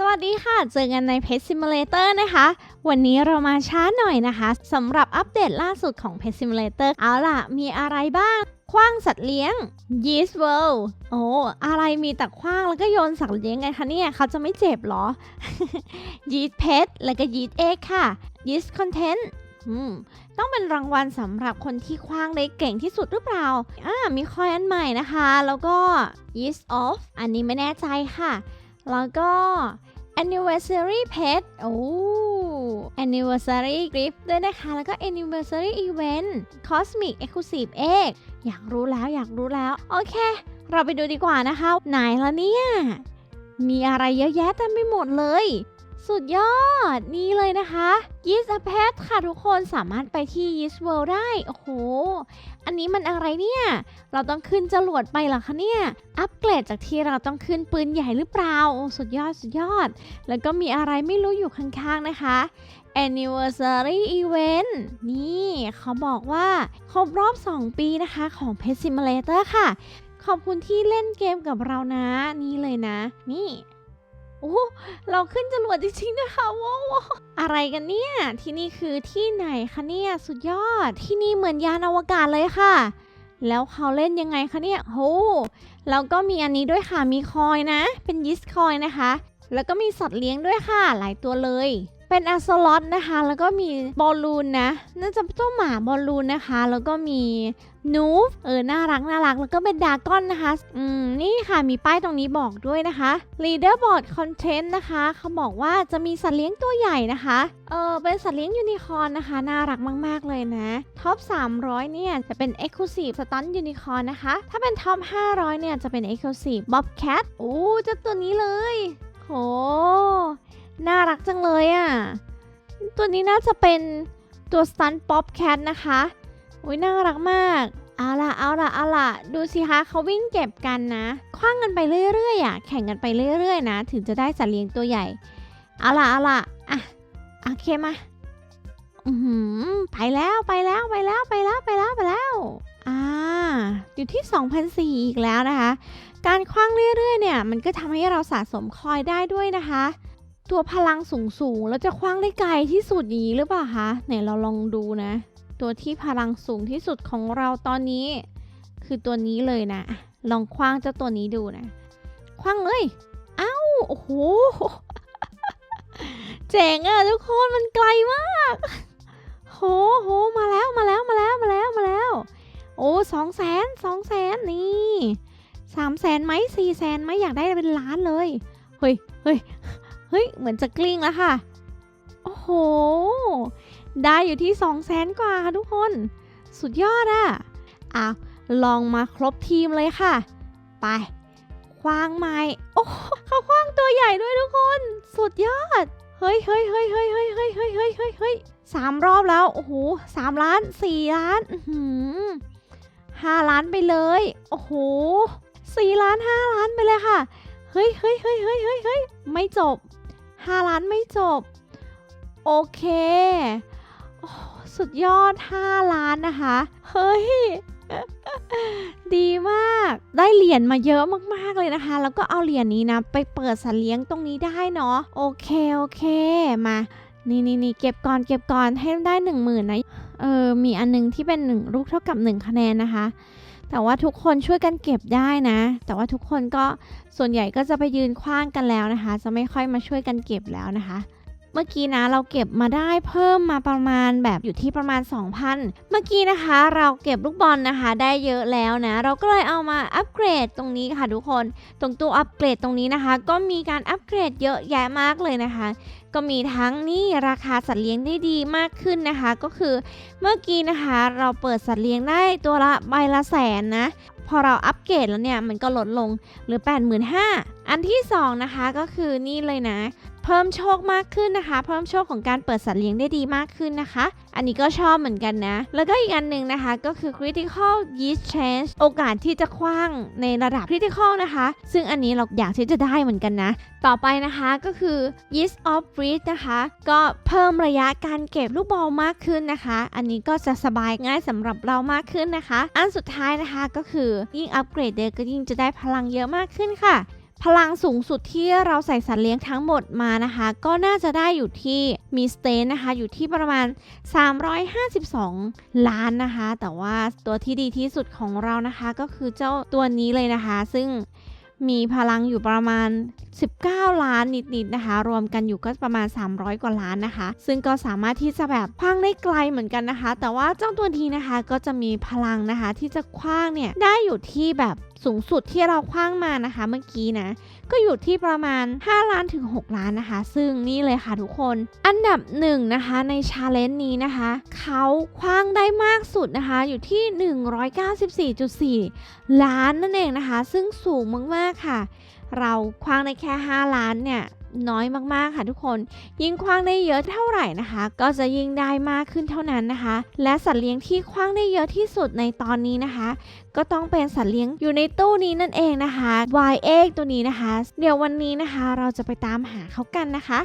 สวัสดีค่ะ เจอกันใน Pet Simulator นะคะ วันนี้เรามาช้าหน่อยนะคะสำหรับอัปเดตล่าสุดของ Pet Simulator เอาล่ะ มีอะไรบ้าง คว้างสัตว์เลี้ยง Yeast World โอ้อะไรมีแต่คว้างแล้วก็โยนสัตว์เลี้ยงไงคะเนี่ยเขาจะไม่เจ็บเหรอ Yeast Pet แล้วก็ Yeast Egg ค่ะ Yeast Content ต้องเป็นรางวัลสำหรับคนที่คว้างได้เก่งที่สุดหรือเปล่าอ่ามีคอยอันใหม่นะคะ แล้วก็ Yeast Off อันนี้ไม่แน่ใจค่ะ แล้วก็ anniversary pet โอ้ anniversary gift ด้วยนะคะ แล้วก็ anniversary event cosmic exclusive egg อยากรู้แล้วอยากรู้แล้ว โอเค เราไปดูดีกว่านะคะ ไหนละเนี่ย มีอะไรเยอะแยะเต็มไปหมดเลย สุดยอด นี่เลยนะคะ Yeast a Pet ค่ะทุกคนสามารถไปที่ Yeast World ได้ โอ้โห อันนี้มันอะไรเนี่ย เราต้องขึ้นจรวดไปหรอคะเนี่ย อัปเกรดจากที่เราต้องขึ้นปืนใหญ่หรือเปล่า สุดยอดสุดยอด แล้วก็มีอะไรไม่รู้อยู่ข้างๆนะคะ anniversary event นี่เขาบอกว่าครบรอบ 2 ปีนะคะของ Pet Simulator ค่ะ ขอบคุณที่เล่นเกมกับเรานะ นี่เลยนะ นี่ อ้เราขึ้นจรวดจริงๆนะคะว้าวว้าวอะไรกันเนี่ย ที่นี่คือที่ไหนคะเนี่ยสุดยอด ที่นี่เหมือนยานอวกาศเลยค่ะ แล้วเขาเล่นยังไงคะเนี่ยโหแล้วก็มีอันนี้ด้วยค่ะมีคอยนะ เป็นยิสคอยนะคะ แล้วก็มีสัตว์เลี้ยงด้วยค่ะ หลายตัวเลย เป็นอัสลอตนะคะ แล้วก็มีบอลลูนนะน่าจะเจ้าหมาบอลลูนนะคะ แล้วก็มีนูฟเออ น่ารัก น่ารัก แล้วก็เป็นดากอนนะคะ อืม นี่ค่ะ มีป้ายตรงนี้บอกด้วยนะคะ Leaderboard Content นะคะ เขาบอกว่าจะมีสัตว์เลี้ยงตัวใหญ่นะคะ เออ เป็นสัตว์เลี้ยงยูนิคอร์นนะคะ น่ารักมาก ๆ เลยนะ ท็อป 300 เนี่ย จะเป็น Exclusive Stunt Unicorn นะคะ ถ้าเป็นท็อป 500 เนี่ย จะเป็น Exclusive Bobcat โอ้เจ้าตัวนี้เลย โห น่ารักจังเลยอะ่ะ ตัวนี้น่าจะเป็นตัว Stunt Bobcat นะคะอุ้ยน่ารักมาก เอาล่ะ เอาล่ะ เอาล่ะ ดูสิคะเขาวิ่งเก็บกันนะ คว้างกันไปเรื่อยๆอะ แข่งกันไปเรื่อยๆนะ ถึงจะได้สัตว์เลี้ยงตัวใหญ่ เอาล่ะ เอาล่ะ อะ โอเคมา อือหือไปแล้วไปแล้วไปแล้วไปแล้วไปแล้วไปแล้วอ่าอยู่ที่2,004อีกแล้วนะคะ การคว้างเรื่อยๆเนี่ย มันก็ทำให้เราสะสมคอยได้ด้วยนะคะ ตัวพลังสูงสูงๆ แล้วจะคว้างได้ไกลที่สุดอย่างนี้หรือเปล่าคะไหนเราลองดูนะ ตัวที่พลังสูงที่สุดของเราตอนนี้ คือตัวนี้เลยนะ ลองคว้างเจ้าตัวนี้ดูนะ คว้างเลยเอ้าโอ้โหเจ๋งอะทุกคนมันไกลมาก โหโหมาแล้วมาแล้วมาแล้วมาแล้วมาแล้ว โอ้สองแสนสองแสนนี่สามแสนไหมสี่แสนไหมอยากได้เป็นล้านเลย เฮ้ยเฮ้ย ฮ้ย เหมือนจะกลิ้งแล้วค่ะ โอ้โห ได้อยู่ที่ 2 0 0แสนกว่าค่ะทุกคน สุดยอดอะอะ ลองมาครบทีมเลยค่ะ ไป คว้างไม้ โอ้เขาคว้างตัวใหญ่ด้วยทุกคน สุดยอด เฮ้ยเฮ้ยเฮ้ยเฮ้ยเฮ้ยเฮ้ยเฮ้ยเฮ้ยเฮ้ยเฮ้ยสามรอบแล้ว โอ้โหสามล้านสี่ล้านหือห้าล้านไปเลย โอ้โหสี่ล้านห้าล้านไปเลยค่ะ เฮ้ยเฮ้ยเฮ้ยเฮ้ยเฮ้ยเฮ้ยไม่จบ ห้าล้านไม่จบ โอเคอสุดยอด 5 ล้านนะคะ เฮ้ย ดีมาก ได้เหรียญมาเยอะมาก ๆ เลยนะคะ แล้วก็เอาเหรียญนี้นะ ไปเปิดสัตว์เลี้ยงตรงนี้ได้เนาะ โอเค โอเค มานี่นี่นี่เก็บก่อนเก็บก่อนให้ได้1 0,000นนะ เออ มีอันนึงที่เป็น1ลูกเท่ากับ1คะแนนนะคะ แต่ว่าทุกคนช่วยกันเก็บได้นะ แต่ว่าทุกคนก็ส่วนใหญ่ก็จะไปยืนคว้างกันแล้วนะคะ จะไม่ค่อยมาช่วยกันเก็บแล้วนะคะ เมื่อกี้นะเราเก็บมาได้เพิ่มมาประมาณแบบอยู่ที่ประมาณ 2,000 เมื่อกี้นะคะ เราเก็บลูกบอลนะคะ ได้เยอะแล้วนะ เราก็เลยเอามาอัปเกรดตรงนี้ค่ะทุกคน ตรงตัวอัปเกรดตรงนี้นะคะ ก็มีการอัปเกรดเยอะแยะมากเลยนะคะ ก็มีทั้งนี่ราคาสัตว์เลี้ยงได้ดีมากขึ้นนะคะ ก็คือเมื่อกี้นะคะเราเปิดสัตว์เลี้ยงได้ตัวละใบละแสนนะพอเราอัปเกรดแล้วเนี่ยมันก็ลดลงหรือ 85,000อันที่สองนะคะก็คือนี่เลยนะ เพิ่มโชคมากขึ้นนะคะ เพิ่มโชคของการเปิดสัตว์เลี้ยงได้ดีมากขึ้นนะคะ อันนี้ก็ชอบเหมือนกันนะ แล้วก็อีกอันหนึ่งนะคะก็คือ critical yeast change โอกาสที่จะคว้างในระดับ critical นะคะ ซึ่งอันนี้เราอยากที่จะได้เหมือนกันนะ ต่อไปนะคะก็คือ yeast of breed นะคะ ก็เพิ่มระยะการเก็บลูกบอลมากขึ้นนะคะ อันนี้ก็จะสบายง่ายสำหรับเรามากขึ้นนะคะ อันสุดท้ายนะคะก็คือยิ่งอัปเกรดเดก็ยิ่งจะได้พลังเยอะมากขึ้นค่ะ พลังสูงสุดที่เราใส่สัตว์เลี้ยงทั้งหมดมานะคะ ก็น่าจะได้อยู่ที่มีสเตนนะคะอยู่ที่ประมาณ 352 ล้านนะคะ แต่ว่าตัวที่ดีที่สุดของเรานะคะก็คือเจ้าตัวนี้เลยนะคะ ซึ่งมีพลังอยู่ประมาณ 19 ล้านนิดๆนะคะ รวมกันอยู่ก็ประมาณ 300 กว่าล้านนะคะ ซึ่งก็สามารถที่จะแบบคว้างได้ไกลเหมือนกันนะคะ แต่ว่าเจ้าตัวนี้นะคะก็จะมีพลังนะคะ ที่จะคว้างเนี่ยได้อยู่ที่แบบ สูงสุดที่เราคว้างมานะคะเมื่อกี้นะ ก็อยู่ที่ประมาณ 5 ล้านถึง 6 ล้านนะคะ ซึ่งนี่เลยค่ะทุกคน อันดับหนึ่งนะคะในชาเลนจ์นี้นะคะเขาคว้างได้มากสุดนะคะอยู่ที่ 194.4 ล้านนั่นเองนะคะ ซึ่งสูงมากๆค่ะ เราคว้างได้แค่ 5 ล้านเนี่ยน้อยมากๆค่ะทุกคน ยิ่งคว้างได้เยอะเท่าไหร่นะคะ ก็จะยิ่งได้มากขึ้นเท่านั้นนะคะ และสัตว์เลี้ยงที่คว้างได้เยอะที่สุดในตอนนี้นะคะ ก็ต้องเป็นสัตว์เลี้ยงอยู่ในตู้นี้นั่นเองนะคะ y a ตัวนี้นะคะ เดี๋ยววันนี้นะคะ เราจะไปตามหาเขากันนะคะ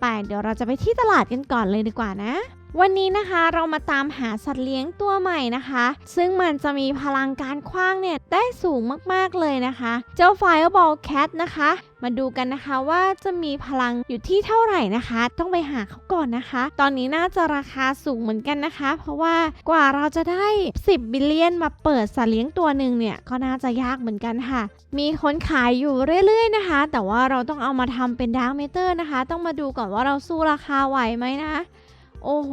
ไปเดี๋ยวเราจะไปที่ตลาดกันก่อนเลยดีกว่านะ วันนี้นะคะเรามาตามหาสัตว์เลี้ยงตัวใหม่นะคะ ซึ่งมันจะมีพลังการคว้างเนี่ย ได้สูงมากๆเลยนะคะ เจ้า Fireball Cat นะคะ มาดูกันนะคะว่าจะมีพลังอยู่ที่เท่าไหร่นะคะ ต้องไปหาเขาก่อนนะคะ ตอนนี้น่าจะราคาสูงเหมือนกันนะคะ เพราะว่ากว่าเราจะได้ 10 บิลเลียนมาเปิดสัตว์เลี้ยงตัวหนึ่งเนี่ยก็น่าจะยากเหมือนกันค่ะ มีคนขายอยู่เรื่อยๆนะคะ แต่ว่าเราต้องเอามาทำเป็นดาร์กเมเตอร์นะคะ ต้องมาดูก่อนว่าเราสู้ราคาไหวไหมนะ โอ้โห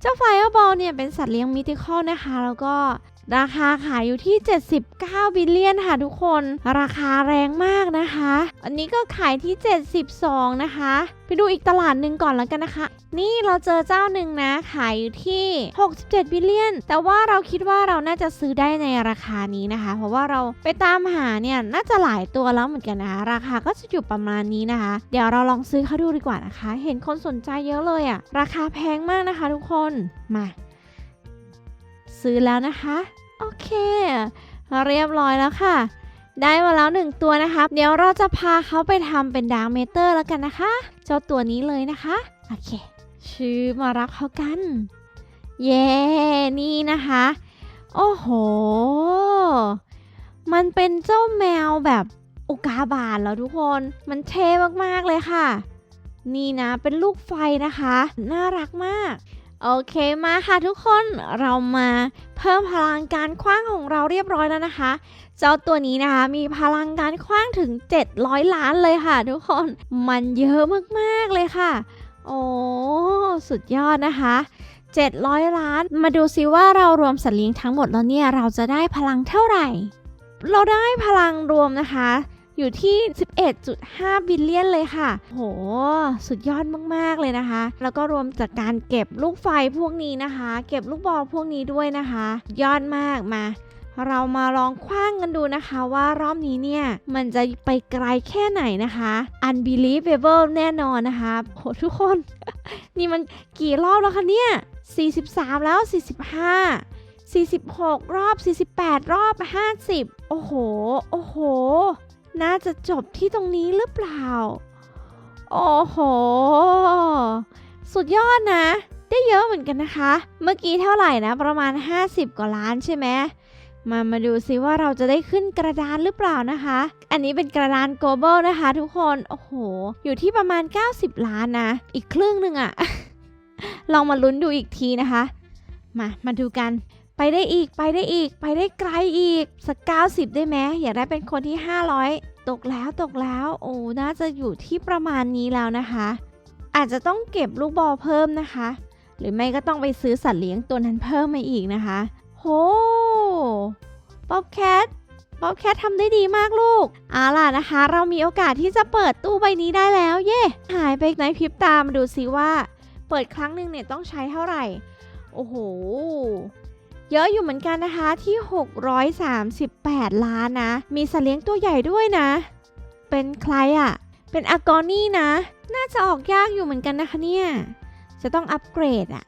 เจ้าไฟบอลเนี่ยเป็นสัตว์เลี้ยงมิติคอลนะคะ แล้วก็ ราคาขายอยู่ที่ 79 บิลเลียนค่ะทุกคน ราคาแรงมากนะคะ อันนี้ก็ขายที่ 72 นะคะ ไปดูอีกตลาดหนึ่งก่อนแล้วกันนะคะ นี่เราเจอเจ้าหนึ่งนะ ขายอยู่ที่ 67 บิลเลียน แต่ว่าเราคิดว่าเราน่าจะซื้อได้ในราคานี้นะคะ เพราะว่าเราไปตามหาเนี่ยน่าจะหลายตัวแล้วเหมือนกันนะคะ ราคาก็จะอยู่ประมาณนี้นะคะ เดี๋ยวเราลองซื้อเขาดูดีกว่านะคะ เห็นคนสนใจเยอะเลยอะราคาแพงมากนะคะ ทุกคน มา ซื้อแล้วนะคะ โอเค เรียบร้อยแล้วค่ะ ได้มาแล้วหนึ่งตัวนะคะเดี๋ยวเราจะพาเขาไปทำเป็นดาร์เมเตอร์แล้วกันนะคะ เจ้าตัวนี้เลยนะคะ โอเค ชื่อมารับเขากัน เย้ นี่นะคะ โอ้โห มันเป็นเจ้าแมวแบบอุกาบาตแล้วทุกคน มันเท่มากๆเลยค่ะ นี่นะ เป็นลูกไฟนะคะ น่ารักมาก โอเคมาค่ะทุกคนเรามาเพิ่มพลังการคว้างของเราเรียบร้อยแล้วนะคะ เจ้าตัวนี้นะคะมีพลังการคว้างถึง 700 ล้านเลยค่ะ ทุกคนมันเยอะมากๆเลยค่ะ โอ้สุดยอดนะคะ 700 ล้าน มาดูซิว่าเรารวมสัตว์เลี้ยงทั้งหมดแล้วเนี่ยเราจะได้พลังเท่าไหร่ เราได้พลังรวมนะคะ อยู่ที่ 11.5 บิลเลียนเลยค่ะ โห สุดยอดมาก ๆ เลยนะคะ แล้วก็รวมจากการเก็บลูกไฟพวกนี้นะคะ เก็บลูกบอลพวกนี้ด้วยนะคะ ยอดมากมาเรามาลองคว้างกันดูนะคะว่ารอบนี้เนี่ย มันจะไปไกลแค่ไหนนะคะ unbelievable แน่นอนนะคะโหทุกคน นี่มันกี่รอบแล้วคะเนี่ย 43 แล้ว 45 46 รอบ 48 รอบ 50 โอ้โห โอ้โห น่าจะจบที่ตรงนี้หรือเปล่า โอ้โห สุดยอดนะ ได้เยอะเหมือนกันนะคะ เมื่อกี้เท่าไหร่นะ ประมาณ 50 กว่าล้านใช่ไหมมามาดูซิว่าเราจะได้ขึ้นกระดานหรือเปล่านะคะ อันนี้เป็นกระดาน global นะคะ ทุกคน โอ้โห อยู่ที่ประมาณ 90 ล้านนะ อีกครึ่งหนึ่งอะ ลองมาลุ้นดูอีกทีนะคะ มา มาดูกัน ไปได้อีกไปได้อีก ไปได้ไกลอีก สัก90ได้ไหมอยากได้เป็นคนที่ 500 ตกแล้วตกแล้ว โอ้น่าจะอยู่ที่ประมาณนี้แล้วนะคะ อาจจะต้องเก็บลูกบอลเพิ่มนะคะ หรือไม่ก็ต้องไปซื้อสัตว์เลี้ยงตัวนั้นเพิ่มมาอีกนะคะ โหป๊อบแคทป๊อบแคททำได้ดีมากลูกเอาล่ะนะคะ เรามีโอกาสที่จะเปิดตู้ใบนี้ได้แล้ว เย่หายไปในพริบตามาดูซิว่า เปิดครั้งหนึ่งเนี่ยต้องใช้เท่าไหร่ โอ้โห เยอะอยู่เหมือนกันนะคะที่ 638 ล้านนะ มีสัตว์เลี้ยงตัวใหญ่ด้วยนะ เป็นใครอะ่ะ เป็นอากอนี่นะ น่าจะออกยากอยู่เหมือนกันนะคะเนี่ย จะต้องอัปเกรดอะ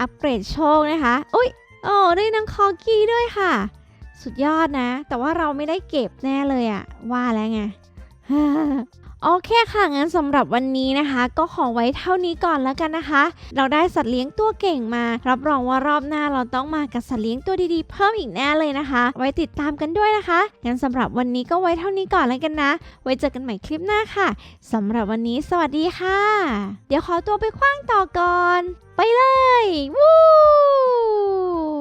อัปเกรดโชคนะคะอุ้ยโอ้ได้นังคอกี้ด้วยค่ะ สุดยอดนะ แต่ว่าเราไม่ได้เก็บแน่เลยอะว่าแล้วไง โอเคค่ะงั้นสำหรับวันนี้นะคะ ก็ขอไว้เท่านี้ก่อนแล้วกันนะคะ เราได้สัตว์เลี้ยงตัวเก่งมา รับรองว่ารอบหน้าเราต้องมากับสัตว์เลี้ยงตัวดีๆ เพิ่มอีกแน่เลยนะคะ ไว้ติดตามกันด้วยนะคะงั้นสำหรับวันนี้ก็ไว้เท่านี้ก่อนแล้วกันนะ ไว้เจอกันใหม่คลิปหน้าค่ะสำหรับวันนี้สวัสดีค่ะ เดี๋ยวขอตัวไปคว้างต่อก่อน ไปเลยวู้